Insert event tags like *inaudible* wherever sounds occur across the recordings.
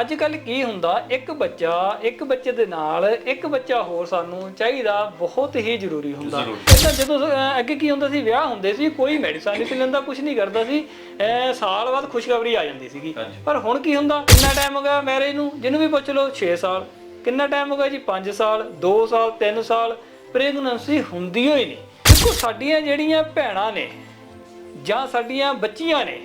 ਅੱਜ ਕੱਲ ਕੀ ਹੁੰਦਾ ਇੱਕ ਬੱਚਾ ਇੱਕ ਬੱਚੇ ਦੇ ਨਾਲ ਇੱਕ ਬੱਚਾ ਹੋਰ ਸਾਨੂੰ ਚਾਹੀਦਾ ਬਹੁਤ ਹੀ ਜ਼ਰੂਰੀ ਹੁੰਦਾ। ਪਹਿਲਾਂ ਜਦੋਂ ਅਹ, ਅੱਗੇ ਕੀ ਹੁੰਦਾ ਸੀ ਵਿਆਹ ਹੁੰਦੇ ਸੀ ਕੋਈ ਮੈਡੀਸਨ ਨਹੀਂ ਸੀ ਲੈਂਦਾ ਕੁਝ ਨਹੀਂ ਕਰਦਾ ਸੀ। ਅਹ, ਸਾਲ ਬਾਅਦ ਖੁਸ਼ਖਬਰੀ ਆ ਜਾਂਦੀ ਸੀਗੀ। ਪਰ ਹੁਣ ਕੀ ਹੁੰਦਾ ਕਿੰਨਾ ਟਾਈਮ ਹੋ ਗਿਆ ਮੈਰਿਜ ਨੂੰ ਜਿਹਨੂੰ ਵੀ ਪੁੱਛ ਲਓ 6 ਸਾਲ। ਕਿੰਨਾ ਟਾਈਮ ਹੋ ਗਿਆ ਜੀ? 5 ਸਾਲ 2 ਸਾਲ 3 ਸਾਲ। ਪ੍ਰੈਗਨੈਂਸੀ ਹੁੰਦੀ ਹੋਈ ਨਹੀਂ। ਦੇਖੋ ਸਾਡੀਆਂ ਜਿਹੜੀਆਂ ਭੈਣਾਂ ਨੇ ਜਾਂ ਸਾਡੀਆਂ ਬੱਚੀਆਂ ਨੇ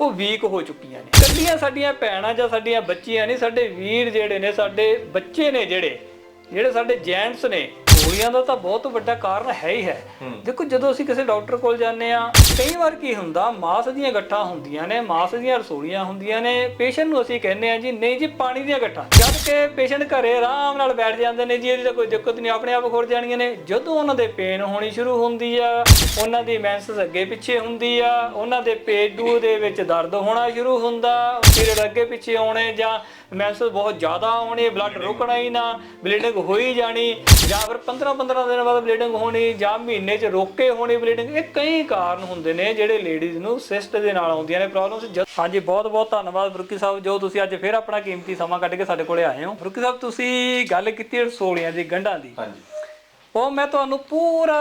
ਉਹ ਵੀਕ ਹੋ ਚੁੱਕੀਆਂ ਨੇ। ਕੱਲੀਆਂ ਸਾਡੀਆਂ ਭੈਣਾਂ ਜਾਂ ਸਾਡੀਆਂ ਬੱਚੀਆਂ ਨਹੀਂ, ਸਾਡੇ ਵੀਰ ਜਿਹੜੇ ਨੇ, ਸਾਡੇ ਬੱਚੇ ਨੇ ਜਿਹੜੇ ਜਿਹੜੇ ਸਾਡੇ ਜੈਂਟਸ ਨੇ ਗੋਲੀਆਂ ਦਾ ਤਾਂ ਬਹੁਤ ਵੱਡਾ ਕਾਰਨ ਹੈ ਹੀ ਹੈ। ਦੇਖੋ ਜਦੋਂ ਅਸੀਂ ਕਿਸੇ ਡਾਕਟਰ ਕੋਲ ਜਾਂਦੇ ਆ ਕਈ ਵਾਰ ਕੀ ਹੁੰਦਾ ਮਾਸ ਦੀਆਂ ਗੱਠਾਂ ਹੁੰਦੀਆਂ ਨੇ ਮਾਸ ਦੀਆਂ ਰਸੋਲੀਆਂ ਹੁੰਦੀਆਂ ਨੇ ਪੇਸ਼ੈਂਟ ਨੂੰ ਅਸੀਂ ਕਹਿੰਦੇ ਆ ਜੀ ਨਹੀਂ ਜੀ ਪਾਣੀ ਦੀਆਂ ਗੱਠਾਂ ਜਦ ਕਿ ਪੇਸ਼ੈਂਟ ਘਰੇ ਆਰਾਮ ਨਾਲ ਬੈਠ ਜਾਂਦੇ ਨੇ ਜੀ ਇਹਦੀ ਤਾਂ ਕੋਈ ਦਿੱਕਤ ਨਹੀਂ ਆਪਣੇ ਆਪ ਖੁਰ ਜਾਣੀਆਂ ਨੇ। ਜਦੋਂ ਉਹਨਾਂ ਦੇ ਪੇਨ ਹੋਣੀ ਸ਼ੁਰੂ ਹੁੰਦੀ ਆ ਉਹਨਾਂ ਦੀ ਮੈਂਸਸ ਅੱਗੇ ਪਿੱਛੇ ਹੁੰਦੀ ਆ ਉਹਨਾਂ ਦੇ ਪੇਡੂ ਦੇ ਵਿੱਚ ਦਰਦ ਹੋਣਾ ਸ਼ੁਰੂ ਹੁੰਦਾ ਪੀਰੀਅਡ ਅੱਗੇ ਪਿੱਛੇ ਆਉਣੇ ਜਾਂ ਮੈਂਸਸ ਬਹੁਤ ਜ਼ਿਆਦਾ ਆਉਣੇ ਬਲੱਡ ਰੁਕਣਾ ਹੀ ਨਾ ਬਲੀਡਿੰਗ ਹੋਈ ਜਾਣੀ ਜਾਂ ਫਿਰ 15 15 ਦਿਨ ਬਾਅਦ ਬਲੀਡਿੰਗ ਹੋਣੀ ਜਾਂ ਮਹੀਨੇ 'ਚ ਰੋਕ ਹੋਣੀ ਬਲੀਡਿੰਗ ਇਹ ਕਈ ਕਾਰਨ ਹੁੰਦੇ ਨੇ ਜਿਹੜੇ ਲੇਡੀਜ਼ ਨੂੰ ਸਿਸਟ ਦੇ ਨਾਲ ਆਉਂਦੀਆਂ ਨੇ ਪ੍ਰੋਬਲਮਸ ਹਾਂਜੀ ਬਹੁਤ ਬਹੁਤ ਧੰਨਵਾਦ ਫਰੂਕੀ ਸਾਹਿਬ ਜੋ ਤੁਸੀਂ ਅੱਜ ਫਿਰ ਆਪਣਾ ਕੀਮਤੀ ਸਮਾਂ ਕੱਢ ਕੇ ਸਾਡੇ ਕੋਲੇ ਆਏ ਹੋ। ਫਰੂਕੀ ਸਾਹਿਬ ਤੁਸੀਂ ਗੱਲ ਕੀਤੀ ਰਸੋਲੀਆਂ ਦੀ ਗੰਢਾਂ ਦੀ। ਹਾਂਜੀ। ਉਹ ਮੈਂ ਤੁਹਾਨੂੰ ਪੂਰਾ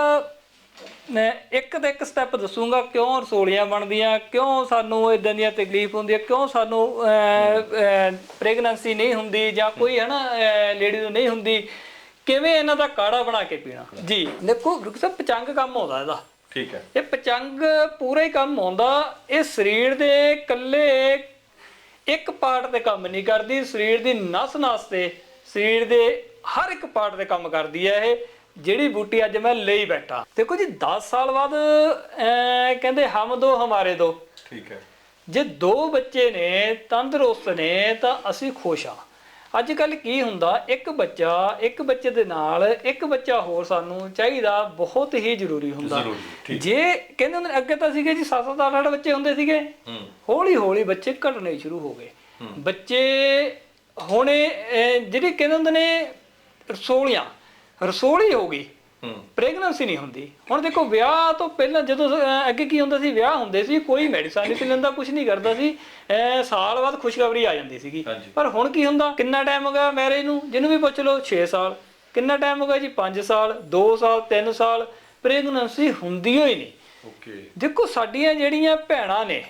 ਮੈਂ ਇੱਕ ਤੇ ਇੱਕ ਸਟੈਪ ਦੱਸੂਗਾ ਕਿਉਂ ਰਸੋਲੀਆਂ ਬਣਦੀਆਂ ਕਿਉਂ ਸਾਨੂੰ ਇਦਾਂ ਦੀਆਂ ਤਕਲੀਫ ਹੁੰਦੀ ਹੈ ਕਿਉਂ ਸਾਨੂੰ ਪ੍ਰੈਗਨੈਂਸੀ ਨਹੀਂ ਹੁੰਦੀ ਜਾਂ ਕੋਈ ਹੈ ਨਾ ਲੇਡੀ ਨੂੰ ਨਹੀਂ ਹੁੰਦੀ। ਕਿਵੇਂ ਇਹਨਾਂ ਦਾ ਕਾੜਾ ਬਣਾ ਕੇ ਪੀਣਾ? ਜੀ। ਦੇਖੋ ਰੁਕ ਸਾਹਿਬ ਪਚੰਗ ਕੰਮ ਆਉਂਦਾ ਇਹਦਾ। ਠੀਕ ਹੈ। ਇਹ ਪਚੰਗ ਪੂਰਾ ਹੀ ਕੰਮ ਆਉਂਦਾ। ਇਹ ਸਰੀਰ ਦੇ ਇਕੱਲੇ ਇੱਕ ਪਾਰਟ ਤੇ ਕੰਮ ਨਹੀਂ ਕਰਦੀ। ਸਰੀਰ ਦੀ ਨਸ-ਨਸ ਤੇ ਸਰੀਰ ਦੇ ਹਰ ਇੱਕ ਪਾਰਟ ਤੇ ਕੰਮ ਕਰਦੀ ਹੈ ਇਹ। ਜਿਹੜੀ ਬੂਟੀ ਅੱਜ ਮੈਂ ਲਈ ਬੈਠਾ। ਦੇਖੋ ਜੀ 10 ਸਾਲ ਬਾਅਦ ਕਹਿੰਦੇ ਹਮ ਦੋ ਹਮਾਰੇ ਦੋ। ਠੀਕ ਹੈ। ਜੇ ਦੋ ਬੱਚੇ ਨੇ ਤੰਦਰੁਸਤ ਨੇ ਤਾਂ ਅਸੀਂ ਖੁਸ਼ ਆ ਅੱਜ ਕੱਲ ਕੀ ਹੁੰਦਾ ਇੱਕ ਬੱਚਾ ਇੱਕ ਬੱਚੇ ਦੇ ਨਾਲ ਇੱਕ ਬੱਚਾ ਹੋਰ ਸਾਨੂੰ ਚਾਹੀਦਾ ਬਹੁਤ ਹੀ ਜ਼ਰੂਰੀ ਹੁੰਦਾ। ਜੇ ਕਹਿੰਦੇ ਹੁੰਦੇ ਨੇ, ਅੱਗੇ ਤਾਂ ਸੀਗੇ ਜੀ 7-7 8-8 ਬੱਚੇ ਹੁੰਦੇ ਸੀਗੇ। ਹੌਲੀ ਹੌਲੀ ਬੱਚੇ ਘਟਣੇ ਸ਼ੁਰੂ ਹੋ ਗਏ। ਬੱਚੇ ਹੁਣੇ ਜਿਹੜੀ ਕਹਿੰਦੇ ਹੁੰਦੇ ਨੇ ਰਸੋਲੀਆਂ ਰਸੋਲੀ ਹੋ ਗਈ। ਪ੍ਰੈਗਨੈਂਸੀ ਨਹੀਂ ਹੁੰਦੀ। ਹੁਣ ਦੇਖੋ ਵਿਆਹ ਤੋਂ ਪਹਿਲਾਂ ਜਦੋਂ ਅੱਗੇ ਕੀ ਹੁੰਦਾ ਸੀ? ਵਿਆਹ ਹੁੰਦੇ ਸੀ ਕੋਈ ਮੈਡੀਸਨ ਨਹੀਂ ਸੀ ਲੈਂਦਾ ਕੁਝ ਨਹੀਂ ਕਰਦਾ ਸੀ। ਸਾਲ ਬਾਅਦ ਖੁਸ਼ਖਬਰੀ ਆ ਜਾਂਦੀ ਸੀਗੀ। ਪਰ ਹੁਣ ਕੀ ਹੁੰਦਾ? ਕਿੰਨਾ ਟਾਈਮ ਹੋ ਗਿਆ ਮੈਰਿਜ ਨੂੰ? ਜਿਹਨੂੰ ਵੀ ਪੁੱਛ ਲਓ 6 ਸਾਲ। ਕਿੰਨਾ ਟਾਈਮ ਹੋ ਗਿਆ ਜੀ? 5 ਸਾਲ 2 ਸਾਲ 3 ਸਾਲ। ਪ੍ਰੈਗਨੈਂਸੀ ਹੁੰਦੀ ਹੋਈ ਨਹੀਂ। ਓਕੇ ਦੇਖੋ ਸਾਡੀਆਂ ਜਿਹੜੀਆਂ ਭੈਣਾਂ ਨੇ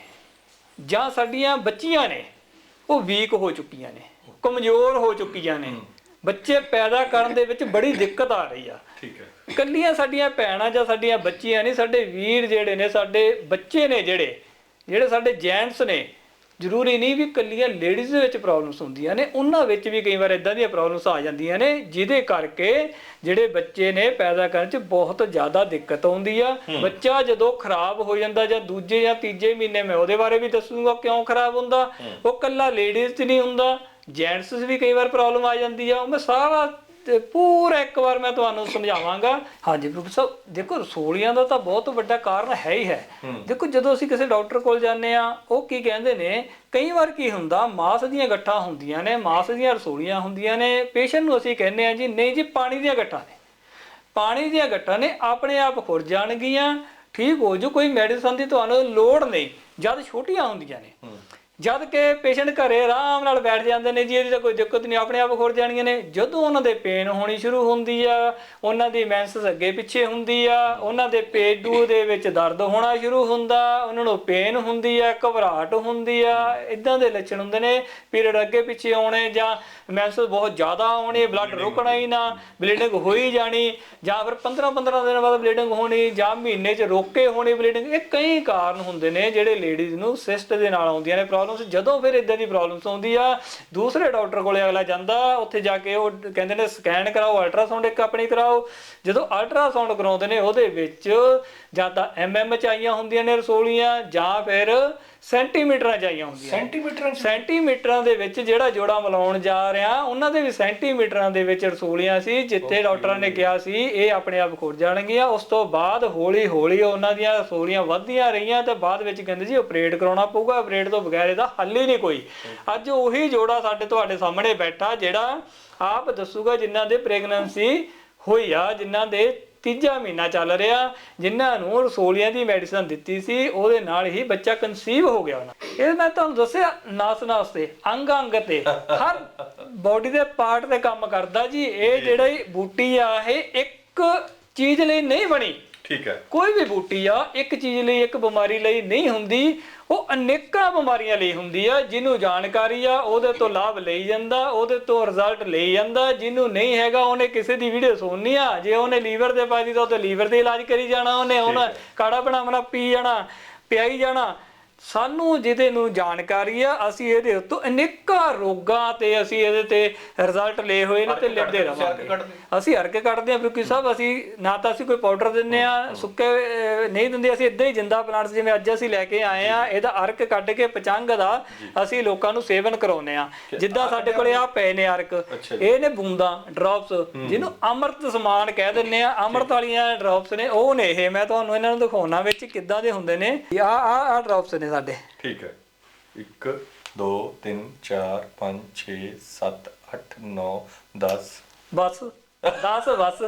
ਜਾਂ ਸਾਡੀਆਂ ਬੱਚੀਆਂ ਨੇ ਉਹ ਵੀਕ ਹੋ ਚੁੱਕੀਆਂ ਨੇ ਕਮਜ਼ੋਰ ਹੋ ਚੁੱਕੀਆਂ ਨੇ। ਬੱਚੇ ਪੈਦਾ ਕਰਨ ਦੇ ਵਿੱਚ ਬੜੀ ਦਿੱਕਤ ਆ ਰਹੀ ਆ। ਠੀਕ ਹੈ। ਕੱਲੀਆਂ ਸਾਡੀਆਂ ਭੈਣਾਂ ਜਾਂ ਸਾਡੀਆਂ ਬੱਚੀਆਂ ਨਹੀਂ ਸਾਡੇ ਵੀਰ ਜਿਹੜੇ ਨੇ ਸਾਡੇ ਬੱਚੇ ਨੇ ਜਿਹੜੇ ਜਿਹੜੇ ਸਾਡੇ ਜੈਂਟਸ ਨੇ ਜ਼ਰੂਰੀ ਨਹੀਂ ਵੀ ਕੱਲੀਆਂ ਲੇਡੀਜ਼ ਦੇ ਵਿੱਚ ਪ੍ਰੋਬਲਮਸ ਹੁੰਦੀਆਂ ਨੇ ਉਹਨਾਂ ਵਿੱਚ ਵੀ ਕਈ ਵਾਰ ਇਦਾਂ ਦੀਆਂ ਪ੍ਰੋਬਲਮਸ ਆ ਜਾਂਦੀਆਂ ਨੇ ਜਿਹਦੇ ਕਰਕੇ ਜਿਹੜੇ ਬੱਚੇ ਨੇ ਪੈਦਾ ਕਰਨ 'ਚ ਬਹੁਤ ਜ਼ਿਆਦਾ ਦਿੱਕਤ ਆਉਂਦੀ ਆ। ਬੱਚਾ ਜਦੋਂ ਖਰਾਬ ਹੋ ਜਾਂਦਾ ਜਾਂ ਦੂਜੇ ਜਾਂ ਤੀਜੇ ਮਹੀਨੇ ਮੈਂ ਉਹਦੇ ਬਾਰੇ ਵੀ ਦੱਸੂਗਾ ਕਿਉਂ ਖਰਾਬ ਹੁੰਦਾ। ਉਹ ਕੱਲਾ ਲੇਡੀਜ਼ 'ਚ ਨਹੀਂ ਹੁੰਦਾ। ਜੈਂਟਸ ਵੀ ਕਈ ਵਾਰ ਪ੍ਰੋਬਲਮ ਆ ਜਾਂਦੀ ਆ ਉਹ ਮੈਂ ਸਾਰਾ ਤੇ ਪੂਰਾ ਇੱਕ ਵਾਰ ਮੈਂ ਤੁਹਾਨੂੰ ਸਮਝਾਵਾਂਗਾ। ਹਾਂਜੀ ਪ੍ਰੋਫੈਸਰ ਦੇਖੋ ਰਸੋਲੀਆਂ ਦਾ ਤਾਂ ਬਹੁਤ ਵੱਡਾ ਕਾਰਨ ਹੈ ਹੀ ਹੈ। ਦੇਖੋ ਜਦੋਂ ਅਸੀਂ ਕਿਸੇ ਡਾਕਟਰ ਕੋਲ ਜਾਂਦੇ ਆ ਉਹ ਕੀ ਕਹਿੰਦੇ ਨੇ ਕਈ ਵਾਰ ਕੀ ਹੁੰਦਾ ਮਾਸ ਦੀਆਂ ਗੱਠਾਂ ਹੁੰਦੀਆਂ ਨੇ ਮਾਸ ਦੀਆਂ ਰਸੋਲੀਆਂ ਹੁੰਦੀਆਂ ਨੇ ਪੇਸ਼ੈਂਟ ਨੂੰ ਅਸੀਂ ਕਹਿੰਦੇ ਆ ਜੀ ਨਹੀਂ ਜੀ ਪਾਣੀ ਦੀਆਂ ਗੱਠਾਂ ਨੇ। ਪਾਣੀ ਦੀਆਂ ਗੱਠਾਂ ਨੇ ਆਪਣੇ ਆਪ ਖੁਰ ਜਾਣਗੀਆਂ ਠੀਕ ਹੋ ਜੂ ਕੋਈ ਮੈਡੀਸਨ ਦੀ ਤੁਹਾਨੂੰ ਲੋੜ ਨਹੀਂ ਜਦ ਛੋਟੀਆਂ ਹੁੰਦੀਆਂ ਨੇ। ਜਦ ਕਿ ਪੇਸ਼ੈਂਟ ਘਰੇ ਆਰਾਮ ਨਾਲ ਬੈਠ ਜਾਂਦੇ ਨੇ ਜੀ ਇਹਦੀ ਤਾਂ ਕੋਈ ਦਿੱਕਤ ਨਹੀਂ ਆਪਣੇ ਆਪ ਖੁਰ ਜਾਣੀਆਂ ਨੇ। ਜਦੋਂ ਉਹਨਾਂ ਦੇ ਪੇਨ ਹੋਣੀ ਸ਼ੁਰੂ ਹੁੰਦੀ ਆ ਉਹਨਾਂ ਦੀ ਮੈਂਸਸ ਅੱਗੇ ਪਿੱਛੇ ਹੁੰਦੀ ਆ ਉਹਨਾਂ ਦੇ ਪੇਡੂ ਦੇ ਵਿੱਚ ਦਰਦ ਹੋਣਾ ਸ਼ੁਰੂ ਹੁੰਦਾ ਉਹਨਾਂ ਨੂੰ ਪੇਨ ਹੁੰਦੀ ਆ ਘਬਰਾਹਟ ਹੁੰਦੀ ਆ ਇਦਾਂ ਦੇ ਲੱਛਣ ਹੁੰਦੇ ਨੇ। ਪੀਰੀਅਡ ਅੱਗੇ ਪਿੱਛੇ ਆਉਣੇ ਜਾਂ ਮੈਂਸਸ ਬਹੁਤ ਜ਼ਿਆਦਾ ਆਉਣੇ ਬਲੱਡ ਰੁਕਣਾ ਹੀ ਨਾ ਬਲੀਡਿੰਗ ਹੋਈ ਜਾਣੀ ਜਾਂ ਫਿਰ 15 15 ਦਿਨ ਬਾਅਦ ਬਲੀਡਿੰਗ ਹੋਣੀ ਜਾਂ ਮਹੀਨੇ 'ਚ ਰੋਕ ਹੋਣੀ ਬਲੀਡਿੰਗ ਇਹ ਕਈ ਕਾਰਨ ਹੁੰਦੇ ਨੇ ਜਿਹੜੇ ਲੇਡੀਜ਼ ਨੂੰ ਸਿਸਟ ਦੇ ਨਾਲ ਆਉਂਦੀਆਂ ਨੇ ਪ੍ਰੋਬਲਮਸ ਜਦੋਂ ਫਿਰ ਇਦਾਂ ਦੀ ਪ੍ਰੋਬਲਮਸ ਆਉਂਦੀ ਆ, ਦੂਸਰੇ ਡਾਕਟਰ ਕੋਲੇ ਅਗਲਾ ਜਾਂਦਾ, ਉੱਥੇ ਜਾ ਕੇ ਉਹ ਕਹਿੰਦੇ ਨੇ ਸਕੈਨ ਕਰਾਓ ਅਲਟਰਾਸਾਊਂਡ ਇੱਕ ਆਪਣੀ ਕਰਾਓ। ਜਦੋਂ ਅਲਟਰਾਸਾਊਂਡ ਕਰਾਉਂਦੇ ਨੇ, ਉਹਦੇ ਵਿੱਚ ਜਾਂ ਤਾਂ ਐਮਐਮ ਚ ਆਈਆਂ ਹੁੰਦੀਆਂ ਨੇ ਰਸੋਲੀਆਂ ਜਾਂ ਫਿਰ ਸੈਂਟੀਮੀਟਰਾਂ ਚ ਆਈਆਂ ਹੁੰਦੀਆਂ। ਸੈਂਟੀਮੀਟਰ ਸੈਂਟੀਮੀਟਰਾਂ ਦੇ ਵਿੱਚ ਜਿਹੜਾ ਜੋੜਾ ਮਿਲਾਉਣ ਜਾ ਰਿਹਾ ਉਹਨਾਂ ਦੇ ਵੀ ਸੈਂਟੀਮੀਟਰਾਂ ਦੇ ਵਿੱਚ ਰਸੋਲੀਆਂ ਸੀ ਜਿੱਥੇ ਡਾਕਟਰਾਂ ਨੇ ਕਿਹਾ ਸੀ ਇਹ ਆਪਣੇ ਆਪ ਖੁਰ ਜਾਣਗੀਆਂ। ਉਸ ਤੋਂ ਬਾਅਦ ਹੌਲੀ ਹੌਲੀ ਉਹਨਾਂ ਦੀਆਂ ਰਸੋਲੀਆਂ ਵੱਧਦੀਆਂ ਰਹੀਆਂ ਤੇ ਬਾਅਦ ਵਿੱਚ ਕਹਿੰਦੇ ਜੀ ਆਪਰੇਟ ਕਰਾਉਣਾ ਪਊਗਾ। ਆਪਰੇਟ ਤੋਂ ਬਗੈਰ ਇਹਦਾ ਹੱਲ ਹੀ ਨਹੀਂ ਕੋਈ। ਅੱਜ ਉਹੀ ਜੋੜਾ ਸਾਡੇ ਤੁਹਾਡੇ ਸਾਹਮਣੇ ਬੈਠਾ ਜਿਹੜਾ ਆਪ ਦੱਸੂਗਾ ਜਿਨ੍ਹਾਂ ਦੇ ਪ੍ਰੈਗਨੈਂਸੀ ਹੋਈ ਆ ਜਿਨ੍ਹਾਂ ਦੇ ਤੀਜਾ ਮਹੀਨਾ ਚੱਲ ਰਿਹਾ। ਜਿਨ੍ਹਾਂ ਨੂੰ ਰਸੋਲੀਆਂ ਦੀ ਮੈਡੀਸਨ ਦਿੱਤੀ ਸੀ ਉਹਦੇ ਨਾਲ ਹੀ ਬੱਚਾ ਕਨਸੀਵ ਹੋ ਗਿਆ ਉਹਨਾਂ ਇਹ ਮੈਂ ਤੁਹਾਨੂੰ ਦੱਸਿਆ ਨਾਸ ਨਾਸ ਤੇ ਅੰਗ ਅੰਗ ਤੇ। ਹਰ ਬਾਡੀ ਦੇ ਪਾਰਟ ਤੇ ਕੰਮ ਕਰਦਾ ਜੀ। ਇਹ ਜਿਹੜੀ ਬੂਟੀ ਆ ਇਹ ਇੱਕ ਚੀਜ਼ ਲਈ ਨਹੀਂ ਬਣੀ। ਠੀਕ ਹੈ। ਕੋਈ ਵੀ ਬੂਟੀ ਆ ਇੱਕ ਚੀਜ਼ ਲਈ ਇੱਕ ਬਿਮਾਰੀ ਲਈ ਨਹੀਂ ਹੁੰਦੀ। ਉਹ ਅਨੇਕਾਂ ਬਿਮਾਰੀਆਂ ਲਈ ਹੁੰਦੀ ਆ ਜਿਹਨੂੰ ਜਾਣਕਾਰੀ ਆ ਉਹਦੇ ਤੋਂ ਲਾਭ ਲਈ ਜਾਂਦਾ ਉਹਦੇ ਤੋਂ ਰਿਜ਼ਲਟ ਲਈ ਜਾਂਦਾ। ਜਿਹਨੂੰ ਨਹੀਂ ਹੈਗਾ ਉਹਨੇ ਕਿਸੇ ਦੀ ਵੀਡੀਓ ਸੁਣਨੀ ਆ। ਜੇ ਉਹਨੇ ਲੀਵਰ ਦੇ ਪਾਦੀ ਤਾਂ ਉਹ ਤੇ ਲੀਵਰ ਦੇ ਇਲਾਜ ਕਰੀ ਜਾਣਾ ਉਹਨੇ। ਹੁਣ ਕਾੜਾ ਬਣਾਉਣਾ ਪੀ ਜਾਣਾ ਪਿਆਈ ਜਾਣਾ। ਸਾਨੂੰ ਜਿਹਦੇ ਨੂੰ ਜਾਣਕਾਰੀ ਆ ਅਸੀਂ ਇਹਦੇ ਉੱਤੋਂ ਅਨੇਕਾਂ ਰੋਗਾਂ ਤੇ ਅਸੀਂ ਇਹਦੇ ਤੇ ਰਿਜ਼ਲਟ ਲਏ ਹੋਏ ਨੇ ਤੇ ਲੈਂਦੇ ਰਵਾਂਗੇ। ਅਸੀਂ ਹਰਕੇ ਕੱਢਦੇ ਆ ਕਿਉਂਕਿ ਸਭ ਅਸੀਂ ਨਾ ਤਾਂ ਅਸੀਂ ਕੋਈ ਪਾਊਡਰ ਦਿੰਨੇ ਆ ਸੁੱਕੇ ਨਹੀਂ ਦਿੰਦੇ ਅਸੀਂ ਇਦਾਂ ਹੀ ਜਿੰਦਾ ਪਲਾਂਟਸ ਜਿਵੇਂ ਅੱਜ ਅਸੀਂ ਲੈ ਕੇ ਆਏ ਆ ਇਹਦਾ ਅਰਕ ਕੱਢ ਕੇ ਪਚੰਗ ਦਾ ਅਸੀਂ ਲੋਕਾਂ ਨੂੰ ਸੇਵਨ ਕਰਾਉਨੇ ਆ ਜਿੱਦਾਂ ਸਾਡੇ ਕੋਲੇ ਆ ਪਏ ਨੇ ਅਰਕ ਇਹ ਨੇ ਬੂੰਦਾਂ ਡ੍ਰੌਪਸ ਜਿਹਨੂੰ ਅੰਮ੍ਰਿਤ ਸਮਾਨ ਕਹਿ ਦਿੰਨੇ ਆ ਅੰਮ੍ਰਿਤ ਵਾਲੀਆਂ ਡ੍ਰੌਪਸ ਨੇ ਉਹ ਨੇ ਇਹ ਮੈਂ ਤੁਹਾਨੂੰ ਇਹਨਾਂ ਨੂੰ ਦਿਖਾਉਣਾ ਵਿੱਚ ਕਿੱਦਾਂ ਦੇ ਹੁੰਦੇ ਨੇ। ਆ ਆ ਆ ਡ੍ਰੌਪਸ ਨੇ ਸਾਡੇ ਠੀਕ ਹੈ। 1 2 3 4 5 6 7 8 9 10 ਬਸ। 10 ਬਸ।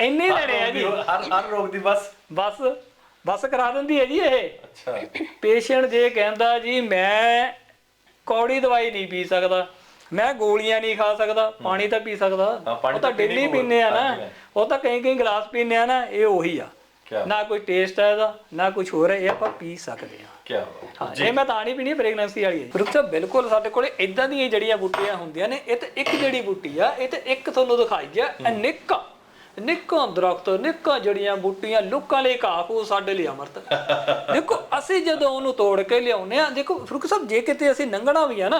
ਇੰਨੇ ਲੈਣੇ ਆ ਜੀ। ਹਰ ਹਰ ਰੋਗ ਦੀ ਬਸ। ਬਸ। ਬਸ ਕਰਾ ਦਿੰਦੀ ਹੈ ਜੀ ਇਹ। ਅੱਛਾ। ਪੇਸ਼ੈਂਟ ਜੇ ਕਹਿੰਦਾ ਜੀ ਮੈਂ ਕੌੜੀ ਦਵਾਈ ਨਹੀਂ ਪੀ ਸਕਦਾ। ਮੈਂ ਗੋਲੀਆਂ ਨਹੀਂ ਖਾ ਸਕਦਾ। ਪਾਣੀ ਤਾਂ ਪੀ ਸਕਦਾ। ਉਹ ਤਾਂ ਡੇਲੀ ਪੀਂਦੇ ਆ ਨਾ। ਉਹ ਤਾਂ ਕਈ ਕਈ ਗਲਾਸ ਪੀਂਦੇ ਆ ਨਾ। ਇਹ ਉਹੀ ਆ। ਕਿਆ ਨਾ ਕੋਈ ਟੇਸਟ ਹੈ ਇਹਦਾ ਨਾ ਕੁਝ ਹੋਰ ਹੈ ਇਹ ਆਪਾਂ ਪੀ ਸਕਦੇ ਆ ਕੀ ਬਾਤ ਹਾਂ। ਇਹ ਮੈਂ ਤਾਂ ਨਹੀਂ ਪੀਣੀ ਪ੍ਰੈਗਨੈਂਸੀ ਵਾਲੀ ਹੈ। ਰੁਕ ਸਾਹਿਬ ਬਿਲਕੁਲ ਸਾਡੇ ਕੋਲੇ ਇਦਾਂ ਦੀਆਂ ਜੜੀਆਂ ਬੂਟੀਆਂ ਹੁੰਦੀਆਂ ਨੇ ਇਹ ਤਾਂ ਇੱਕ ਜੜੀ ਬੂਟੀ ਆ ਇਹ ਤਾਂ ਇੱਕ ਤੁਹਾਨੂੰ ਦਿਖਾਈ ਆ ਅਨੇਕਾਂ ਨਿੱਕਾਂ ਦਰਖਤ ਨਿੱਕਾਂ ਜੜੀਆਂ ਬੂਟੀਆਂ ਲੋਕਾਂ ਲਈ ਕਾਫੂ ਸਾਡੇ ਲਈ ਅਮਰਤ। *laughs* ਦੇਖੋ ਅਸੀਂ ਜਦੋਂ ਉਹਨੂੰ ਤੋੜ ਕੇ ਲਿਆਉਨੇ ਆ ਦੇਖੋ ਫਰੂਕ ਸਾਹਿਬ ਜੇ ਕਿਤੇ ਅਸੀਂ ਲੰਘਣਾ ਵੀ ਆ ਨਾ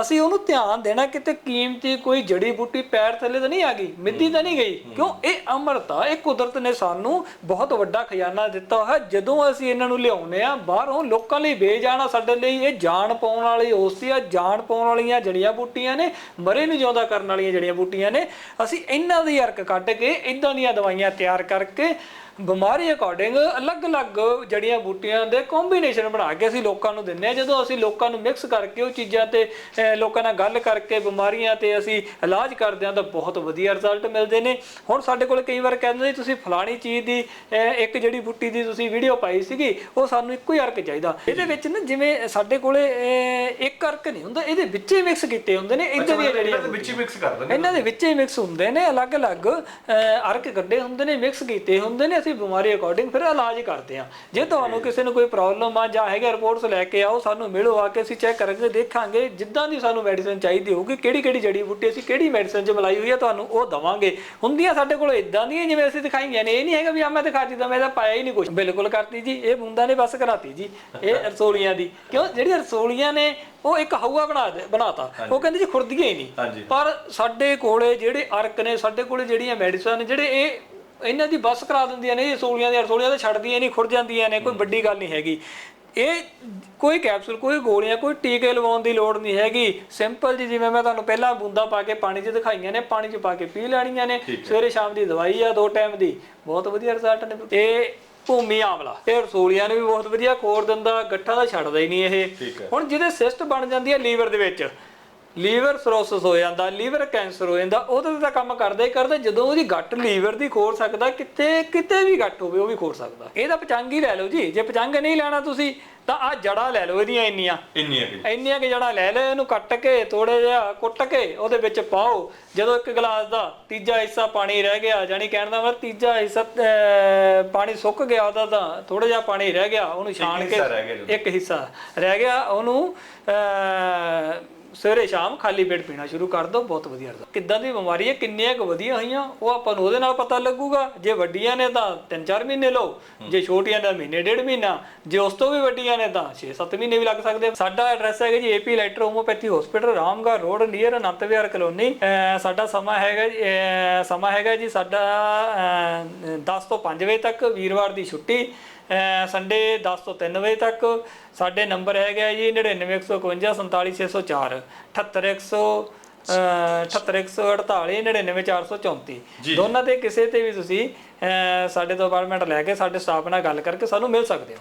ਅਸੀਂ ਉਹਨੂੰ ਧਿਆਨ ਦੇਣਾ ਕਿਤੇ ਕੀਮਤੀ ਕੋਈ ਜੜੀ ਬੂਟੀ ਪੈਰ ਥੱਲੇ ਤਾਂ ਨਹੀਂ ਆ ਗਈ ਮਿੱਦੀ ਤਾਂ ਨਹੀਂ ਗਈ। ਕਿਉਂ? ਇਹ ਅਮਰਤ ਆ ਇਹ ਕੁਦਰਤ ਨੇ ਸਾਨੂੰ ਬਹੁਤ ਵੱਡਾ ਖਜ਼ਾਨਾ ਦਿੱਤਾ ਹੋਇਆ। ਜਦੋਂ ਅਸੀਂ ਇਹਨਾਂ ਨੂੰ ਲਿਆਉਨੇ ਆ ਬਾਹਰੋਂ ਲੋਕਾਂ ਲਈ ਬੇਜਾਣਾ ਸਾਡੇ ਲਈ। ਇਹ ਜਾਨ ਪਾਉਣ ਵਾਲੀ ਔਸਤੀ ਆ ਜਾਨ ਪਾਉਣ ਵਾਲੀਆਂ ਜੜੀਆਂ ਬੂਟੀਆਂ ਨੇ ਮਰੇ ਨੂੰ ਜਿਉਂਦਾ ਕਰਨ ਵਾਲੀਆਂ ਜੜੀਆਂ ਬੂਟੀਆਂ ਨੇ। ਅਸੀਂ ਇਹਨਾਂ ਦੀ ਅਰਕ ਕੱਢ ਕੇ ਇਦਾਂ ਦੀਆਂ ਦਵਾਈਆਂ ਤਿਆਰ ਕਰਕੇ ਬਿਮਾਰੀ ਅਕੋਰਡਿੰਗ ਅਲੱਗ-ਅਲੱਗ ਜੜੀਆਂ ਬੂਟੀਆਂ ਦੇ ਕੰਬੀਨੇਸ਼ਨ ਬਣਾ ਕੇ ਅਸੀਂ ਲੋਕਾਂ ਨੂੰ ਦਿੰਨੇ ਆ ਜਦੋਂ ਅਸੀਂ ਲੋਕਾਂ ਨੂੰ ਮਿਕਸ ਕਰਕੇ ਉਹ ਚੀਜ਼ਾਂ ਤੇ ਲੋਕਾਂ ਨਾਲ ਗੱਲ ਕਰਕੇ ਬਿਮਾਰੀਆਂ ਤੇ ਅਸੀਂ ਇਲਾਜ ਕਰਦੇ ਆ ਤਾਂ ਬਹੁਤ ਵਧੀਆ ਰਿਜ਼ਲਟ ਮਿਲਦੇ ਨੇ। ਹੁਣ ਸਾਡੇ ਕੋਲ ਕਈ ਵਾਰ ਕਹਿੰਦੇ ਨੇ ਤੁਸੀਂ ਫਲਾਣੀ ਚੀਜ਼ ਦੀ ਇੱਕ ਜਿਹੜੀ ਬੂਟੀ ਦੀ ਤੁਸੀਂ ਵੀਡੀਓ ਪਾਈ ਸੀਗੀ ਉਹ ਸਾਨੂੰ ਇੱਕੋ ਹੀ ਅਰਕ ਚਾਹੀਦਾ। ਇਹਦੇ ਵਿੱਚ ਨਾ ਜਿਵੇਂ ਸਾਡੇ ਕੋਲੇ ਇੱਕ ਅਰਕ ਨਹੀਂ ਹੁੰਦਾ ਇਹਦੇ ਵਿੱਚ ਹੀ ਮਿਕਸ ਕੀਤੇ ਹੁੰਦੇ ਨੇ ਇਦਾਂ ਦੀਆਂ ਜਿਹੜੀਆਂ ਵਿੱਚ ਹੀ ਮਿਕਸ ਕਰ ਦਿੰਦੇ ਇਹਨਾਂ ਦੇ ਵਿੱਚ ਹੀ ਮਿਕਸ ਹੁੰਦੇ ਨੇ ਅਲੱਗ-ਅਲੱਗ ਅਰਕ ਕੱਢੇ ਹੁੰਦੇ ਨੇ ਮਿਕਸ ਕੀਤੇ ਹੁੰਦੇ ਨੇ। ਅਸੀਂ ਬਿਮਾਰੀ ਅਕੋਰਡਿੰਗ ਫਿਰ ਇਲਾਜ ਕਰਦੇ ਆ ਜੇ ਤੁਹਾਨੂੰ ਕਿਸੇ ਨੂੰ ਕੋਈ ਪ੍ਰੋਬਲਮ ਆ ਜਾਂ ਹੈਗਾ ਰਿਪੋਰਟਸ ਲੈ ਕੇ ਆਓ ਸਾਨੂੰ ਮਿਲੋ ਆ ਕੇ ਅਸੀਂ ਚੈੱਕ ਕਰਕੇ ਦੇਖਾਂਗੇ ਜਿੱਦਾਂ ਦੀ ਸਾਨੂੰ ਮੈਡੀਸਿਨ ਚਾਹੀਦੀ ਹੋਊਗੀ ਕਿਹੜੀ ਕਿਹੜੀ ਜੜੀ ਬੂਟੀ ਅਸੀਂ ਕਿਹੜੀ ਮੈਡੀਸਿਨ 'ਚ ਮਿਲਾਈ ਹੋਈ ਆ ਤੁਹਾਨੂੰ ਉਹ ਦਵਾਂਗੇ। ਹੁੰਦੀਆਂ ਸਾਡੇ ਕੋਲ ਇਦਾਂ ਦੀਆਂ ਜਿਵੇਂ ਅਸੀਂ ਦਿਖਾਈਆਂ ਨੇ ਇਹ ਨਹੀਂ ਹੈਗਾ ਵੀ ਆ ਮੈਂ ਦਿਖਾਤੀ ਤਾਂ ਮੈਂ ਤਾਂ ਪਾਇਆ ਹੀ ਨਹੀਂ ਕੁਝ ਬਿਲਕੁਲ ਕਰਤੀ ਜੀ ਇਹ ਬੂੰਦਾਂ ਨੇ ਬਸ ਕਰਾਤੀ ਜੀ ਇਹ *laughs* ਰਸੋਲੀਆਂ ਦੀ। ਕਿਉਂ? ਜਿਹੜੀ ਰਸੋਲੀਆਂ ਨੇ ਉਹ ਇੱਕ ਹਊਆ ਬਣਾ ਦੇ ਬਣਾਤਾ। ਉਹ ਕਹਿੰਦੇ ਜੀ ਖੁਰਦੀਆਂ ਹੀ ਨਹੀਂ। ਪਰ ਸਾਡੇ ਕੋਲੇ ਜਿਹੜੇ ਅਰਕ ਨੇ ਸਾਡੇ ਕੋਲੇ ਜਿਹੜੀਆਂ ਮੈਡੀਸਨ ਜਿਹੜੇ ਇਹ ਇਹਨਾਂ ਦੀ ਬਸ ਕਰਾ ਦਿੰਦੀਆਂ ਨੇ ਇਹ ਰਸੋਲੀਆਂ ਦੀਆਂ ਰਸੋਲੀਆਂ ਤਾਂ ਛੱਡਦੀਆਂ ਨਹੀਂ ਖੁਰ ਜਾਂਦੀਆਂ ਨੇ ਕੋਈ ਵੱਡੀ ਗੱਲ ਨਹੀਂ ਹੈਗੀ। ਇਹ ਕੋਈ ਕੈਪਸੂਲ ਕੋਈ ਗੋਲੀਆਂ ਕੋਈ ਟੀਕੇ ਲਵਾਉਣ ਦੀ ਲੋੜ ਨਹੀਂ ਹੈਗੀ। ਸਿੰਪਲ ਜੀ ਜਿਵੇਂ ਮੈਂ ਤੁਹਾਨੂੰ ਪਹਿਲਾਂ ਬੂੰਦਾਂ ਪਾ ਕੇ ਪਾਣੀ 'ਚ ਦਿਖਾਈਆਂ ਨੇ ਪਾਣੀ 'ਚ ਪਾ ਕੇ ਪੀ ਲੈਣੀਆਂ ਨੇ। ਸਵੇਰੇ ਸ਼ਾਮ ਦੀ ਦਵਾਈ ਆ ਦੋ ਟਾਈਮ ਦੀ। ਬਹੁਤ ਵਧੀਆ ਰਿਜ਼ਲਟ ਨੇ। ਇਹ ਭੂਮੀ ਆਮਲਾ। ਇਹ ਰਸੋਲੀਆਂ ਨੂੰ ਵੀ ਬਹੁਤ ਵਧੀਆ ਖੋਰ ਦਿੰਦਾ ਗੱਠਾਂ ਦਾ ਛੱਡਦਾ ਹੀ ਨਹੀਂ ਇਹ। ਹੁਣ ਜਿਹਦੇ ਸਿਸਟ ਬਣ ਜਾਂਦੀ ਹੈ ਲੀਵਰ ਦੇ ਵਿੱਚ ਲੀਵਰ ਸਰੋਸਿਸ ਹੋ ਜਾਂਦਾ ਲੀਵਰ ਕੈਂਸਰ ਹੋ ਜਾਂਦਾ ਉਹਦੇ ਤੇ ਕੰਮ ਕਰਦਾ ਹੀ ਕਰਦਾ ਜਦੋਂ ਉਹਦੀ ਗੱਟ ਲੀਵਰ ਦੀ ਖੋਰ ਸਕਦਾ ਕਿਤੇ ਕਿਤੇ ਵੀ ਗੱਟ ਹੋਵੇ ਉਹ ਵੀ ਖੋਰ ਸਕਦਾ। ਇਹਦਾ ਪਚੰਗ ਹੀ ਲੈ ਲਓ ਜੀ ਜੇ ਪਚੰਗ ਨਹੀਂ ਲੈਣਾ ਤੁਸੀਂ ਤਾਂ ਆ ਜੜਾ ਲੈ ਲਓ ਇਹਦੀਆਂ ਇੰਨੀਆਂ। ਇੰਨੀਆਂ ਕਿ ਇੰਨੀਆਂ ਕਿ ਜੜਾ ਲੈ ਲੈ ਇਹਨੂੰ ਕੱਟ ਕੇ ਥੋੜੇ ਜਿਹਾ ਕੁੱਟ ਕੇ ਉਹਦੇ ਵਿੱਚ ਪਾਓ। ਜਦੋਂ ਇੱਕ ਗਲਾਸ ਦਾ ਤੀਜਾ ਹਿੱਸਾ ਪਾਣੀ ਰਹਿ ਗਿਆ ਜਾਨੀ ਕਹਿਣ ਦਾ ਮਤਲਬ ਤੀਜਾ ਹਿੱਸਾ ਪਾਣੀ ਸੁੱਕ ਗਿਆ ਉਹਦਾ ਤਾਂ ਥੋੜਾ ਜਿਹਾ ਪਾਣੀ ਰਹਿ ਗਿਆ ਉਹਨੂੰ ਛਾਣ ਕੇ। ਇੱਕ ਹਿੱਸਾ ਰਹਿ ਗਿਆ ਉਹਨੂੰ ਸਵੇਰੇ ਸ਼ਾਮ ਖਾਲੀ ਪੇਟ ਪੀਣਾ ਸ਼ੁਰੂ ਕਰ ਦਿਓ ਬਹੁਤ ਵਧੀਆ ਰਹਦਾ ਕਿੱਦਾਂ ਦੀ ਬਿਮਾਰੀ ਹੈ ਕਿੰਨੀਆਂ ਕੁ ਵਧੀਆ ਹੋਈਆਂ ਉਹ ਆਪਾਂ ਨੂੰ ਉਹਦੇ ਨਾਲ ਪਤਾ ਲੱਗੂਗਾ। ਜੇ ਵੱਡੀਆਂ ਨੇ ਤਾਂ 3-4 ਮਹੀਨੇ ਲਓ ਜੇ ਛੋਟੀਆਂ ਨੇ ਤਾਂ ਮਹੀਨੇ ਡੇਢ ਮਹੀਨਾ ਜੇ ਉਸ ਤੋਂ ਵੀ ਵੱਡੀਆਂ ਨੇ ਤਾਂ 6-7 ਮਹੀਨੇ ਵੀ ਲੱਗ ਸਕਦੇ। ਸਾਡਾ ਐਡਰੈਸ ਹੈਗਾ ਜੀ AP letter homeopathy hospital Ramgarh road near Anant Vihar colony ਸਾਡਾ ਸਮਾਂ ਹੈਗਾ ਜੀ, ਸਮਾਂ ਹੈਗਾ ਜੀ ਸਾਡਾ ਅਹ, 10 ਤੋਂ 5 ਵਜੇ ਤੱਕ ਵੀਰਵਾਰ ਦੀ ਛੁੱਟੀ। ਸੰਡੇ 10 ਤੋਂ 3 ਵਜੇ ਤੱਕ। ਸਾਡੇ ਨੰਬਰ ਹੈਗਾ ਜੀ 99151 47604 78100 78148 99434 ਜੀ। ਦੋਨਾਂ ਤੇ ਕਿਸੇ ਤੇ ਵੀ ਤੁਸੀਂ ਸਾਡੇ ਤੋਂ ਅਪਾਰਟਮੈਂਟ ਲੈ ਕੇ ਸਾਡੇ ਸਟਾਫ ਨਾਲ ਗੱਲ ਕਰਕੇ ਸਾਨੂੰ ਮਿਲ ਸਕਦੇ ਹੋ